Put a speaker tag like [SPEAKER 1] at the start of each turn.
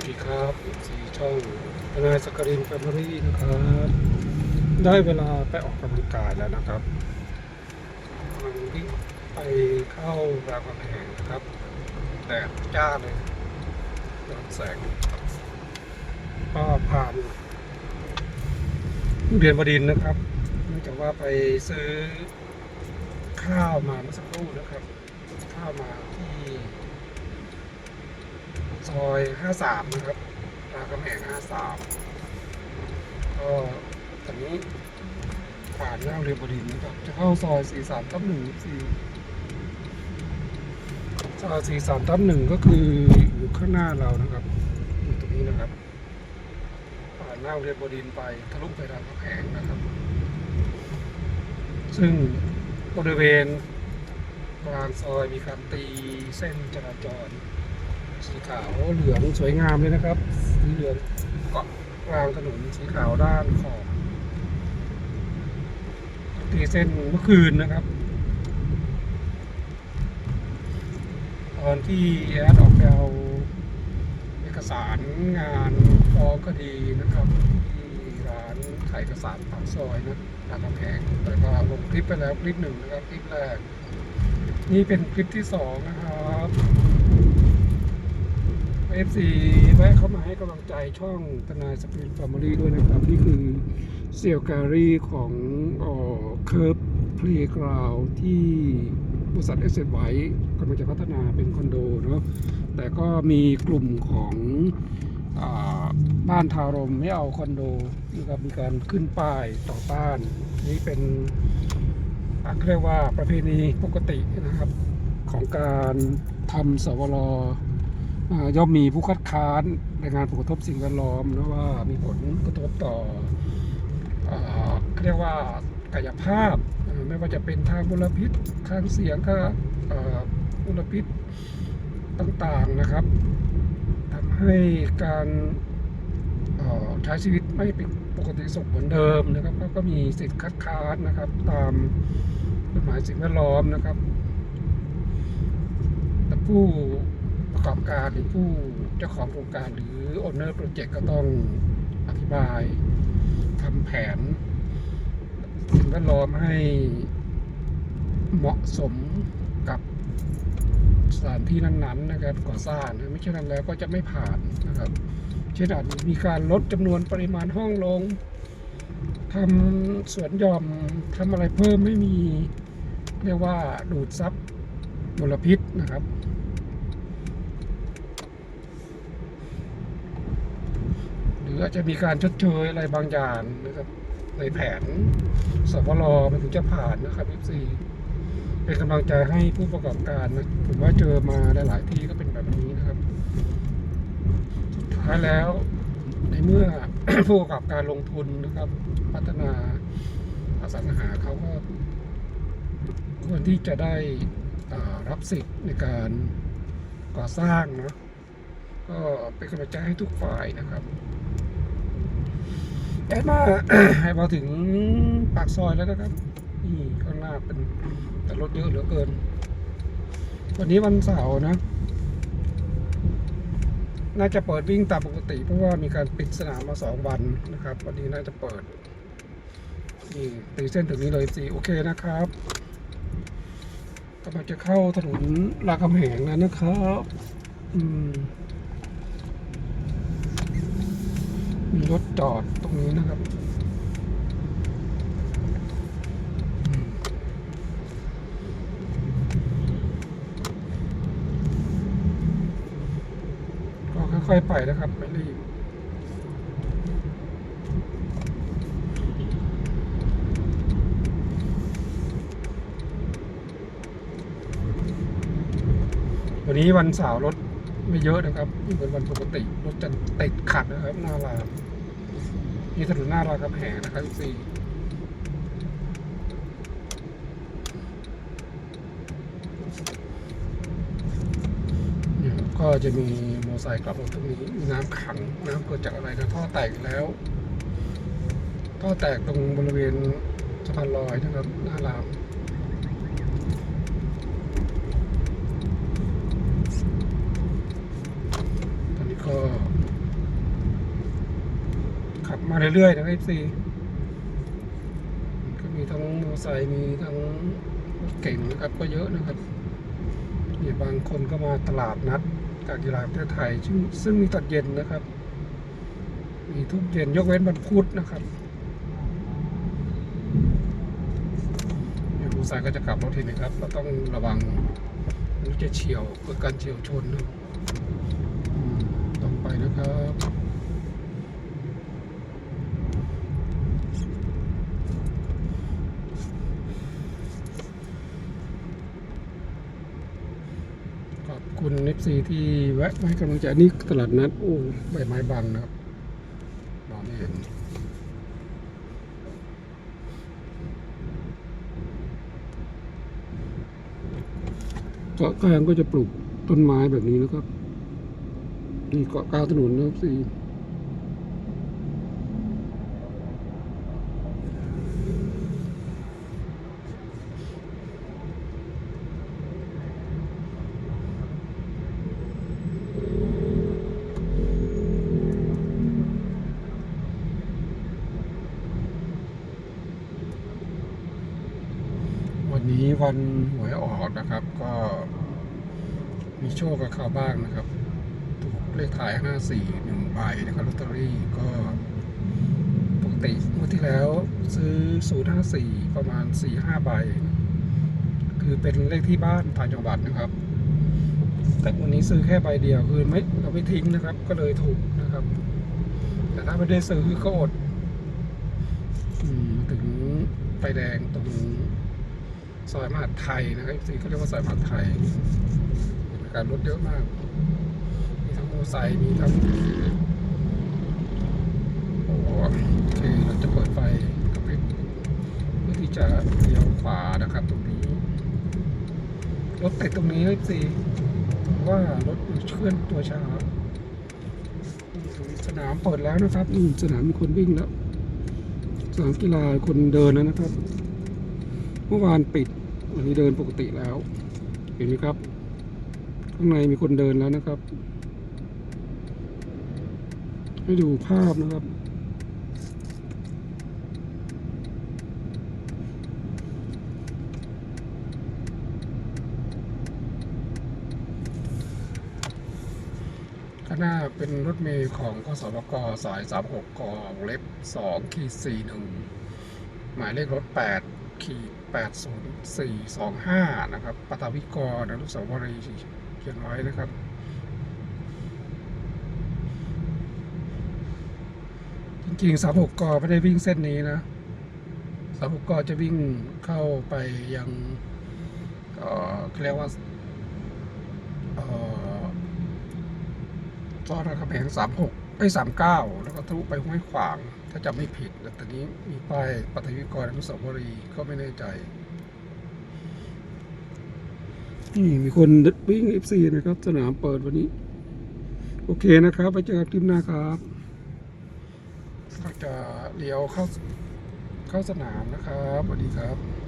[SPEAKER 1] วัสดีครับสีช่องนายสกรินแฟมิลี่นะครับ ได้เวลาไปออกกำลังกายแล้วนะครับกำลังวิ่งไปเข้ารามคำแหงนะครับ แดดจ้าเลยย้อนแสง ก็ผ่านเรียนบดินนะครับ เนื่องจากว่าไปซื้อข้าวมาเมื่อสักครู่นะครับ ข้าวมาที่ ซอย53นะครับรามคำแหง53ก็ตอนนี้ผ่านหน้าเรียบดินนะครับ จะเข้าซอย43ทับ1 4ซอย43ทับ1ก็คืออยู่ข้างหน้าเรานะครับอยู่ตรงนี้นะครับ ผ่านหน้าเรียบดินไปทะลุไปรามคำแหงนะครับ ซึ่งบริเวณกลางซอยมีการตีเส้นจราจร สีขาวเหลืองสวยงามเลยนะครับ สีเหลืองเกาะกลางถนนสีขาวด้านขอบตีเส้นเมื่อคืนนะครับ ตอนที่แอดออกไปเอาเอกสารงานฟ้องคดีนะครับ ที่ร้านขายเอกสารปากซอยนะรามคำแหงแต่ก็ลงคลิปไปแล้วคลิปหนึ่งนะครับคลิปแรก นี่เป็นคลิปที่สองนะครับ เอฟซีแวะเข้ามาให้กำลังใจช่องทนายสปรินฟาร์มอรี่ด้วยนะครับ นี่คือเซลการีของเคิร์ฟเพลย์กราวที่บริษัทเอสเซไว้กำลังจะพัฒนาเป็นคอนโดเนาะแต่ก็มีกลุ่มของอบ้านทารมไม่เอาคอนโดนะครับมีการขึ้นป้ายต่อต้าน นี่เป็นอะเรียกว่าประเพณีปกตินะครับของการทำสวรอ่า ย่อมมีผู้คัดค้านในงานผลกระทบสิ่งแวดล้อมนะว่ามีผลกระทบต่อเรียกว่ากายภาพ ไม่ว่าจะเป็นทางมลพิษทางเสียงก็อ่ามลพิษต่างๆนะครับทำให้การใช้ชีวิตไม่เป็นปกติสุขเหมือนเดิมนะครับแล้วก็มีสิทธิ์คัดค้านนะครับ ตามกฎหมายสิ่งแวดล้อมนะครับแต่ผู้ ประกอบการหรือผู้เจ้าของโครงการหรือโอนเนอร์โปรเจกต์ก็ต้องอธิบายทำแผน สิ่งแวดล้อมให้เหมาะสมกับสถานที่นั้นๆนะครับก่อสร้างไม่ใช่นั้นแล้วก็จะไม่ผ่านนะครับเช่นอาจมีการลดจำนวนปริมาณห้องลงทำสวนหย่อมทำอะไรเพิ่มไม่มี เรียกว่าดูดซับมลพิษนะครับ รืออาจจะมีการชดเชยอะไรบางอย่างนะครับในแผนสวรมันถึงจะผ่านนะครับ FC เป็นกำลังใจให้ผู้ประกอบการนะผมว่าเจอมาหลายๆที่ก็เป็นแบบนี้นะครับสุดท้ายแล้วในเมื่อผู้ประกอบการลงทุนนะครับ พัฒนาอสังหาเขาก็ควรที่จะได้รับสิทธิ์ในการก่อสร้างเนาะก็เป็นกำลังใจให้ทุกฝ่ายนะครับ แอดมาให้มาถึงปากซอยแล้วนะครับนี่ข้างหน้าเป็นแต่รถเยอะเหลือเกิน วันนี้วันเสาร์นะ น่าจะเปิดวิ่งตามปกติ เพราะว่ามีการปิดสนามมาสองวันนะครับ วันนี้น่าจะเปิดนี่ตีเส้นถึงนี้เลยสีโอเคนะครับกำลังจะเข้าถนนรามคำแหงแล้วนะครับ อืม มีรถจอดตรงนี้นะครับ ก็ค่อยๆไปนะครับ ไม่รีบวันนี้วันเสาร์รถ ไม่เยอะนะครับไม่เหมือนวันปกติรถจะติดขัดนะครับหน้ารามนี่ถนนหน้ารามคำแหงนะครับสี่เนี่ยก็จะมีมอเตอร์ไซค์กลับรถตรงนี้มีน้ำขังน้ำเกิดจากอะไรนะท่อแตกอีกแล้วท่อแตกตรงบริเวณสะพานลอยนะครับหน้าราม ตอนนี้ก็มาเรื่อยๆนะครับซีก็มีทั้งมอเตอร์ไซค์มีทั้งรถเก่งนะครับก็เยอะนะครับเนี่บางคนก็มาตลาดนัดการกีฬาประเทศไทย ซึ่งซึ่งมีตัดเย็นนะครับ มีทุกเย็นยกเว้นวันพุธนะครับเนี่ยมอไซค์ก็จะกลับรถทีนะครับ เราต้องระวังมันจะเฉียวเกิดการเฉียวชนนะ ต้องไปนะครับขอบคุณเอฟซีที่แวะมาให้กำลังใจนี่ตลาดนัดโอ้ใบไม้บังนะครับมองไม่เห็นเกาะกลางก็จะปลูกต้นไม้แบบนี้นะครับ นี่เกาะกลางถนนนะครับสี่วันนี้วันหวยออกนะครับก็มีโชคกับเขาบ้างนะครับ เลขท้ายห้าสี่หนึ่งใบนะครับลอตเตอรี่ก็ปกติเมื่อที่แล้วซื้อศูนย์ห้าสี่ประมาณสี่ห้าใบ คือเป็นเลขที่บ้านต่างจังหวัดนะครับ แต่วันนี้ซื้อแค่ใบเดียวคือไม่เราไม่ทิ้งนะครับ ก็เลยถูกนะครับ แต่ถ้าไม่ได้ซื้อก็อดอถึงไฟแดงตรงซอยมหาดไทยนะครับสีเขาเรียกว่าซอยมหาดไทยการรถเยอะมาก ตอร์ไซค์มีทั้งโอ้โอเคเราจะเปิดไฟกระพริบเพื่อที่จะเลี้ยวขวานะครับตรงนี้ รถติดตรงนี้เลยสิว่ารถเคลื่อนตัวช้าสนามเปิดแล้วนะครับสนามมีคนวิ่งแล้วสนามกีฬาคนเดินแล้วนะครับ เมื่อวานปิดวันนี้เดินปกติแล้ว เห็นไหมครับ ข้างในมีคนเดินแล้วนะครับ ให้ดูภาพนะครับ ข้างหน้าเป็นรถเมล์ของกสบกสาย 36กวงเล็บ2ขีด41 หมายเลขรถ 8 ขีด 80425 นะครับปตวิกรอนุสาวรีย์เขียนไว้นะครับ จริงๆ36กไม่ได้วิ่งเส้นนี้นะ36กจะวิ่งเข้าไปยังเอ่อเขาเรียกว่าเอ่อซอยรามคำแหงสามหกไอ้สามเก้าแล้วก็ทะลุไปห้วยขวาง ถ้าจำไม่ผิดแต่ตอนนี้มีป้ายปฐวิกรอนุสาวรีย์ก็ไม่แน่ใจนี่มีคนวิ่งเอฟซีนะครับ สนามเปิดวันนี้ โอเคนะครับ ไปเจอกันคลิปหน้าครับ ก็จะเลี้ยวเข้าเข้าสนามนะครับสวัสดีครับ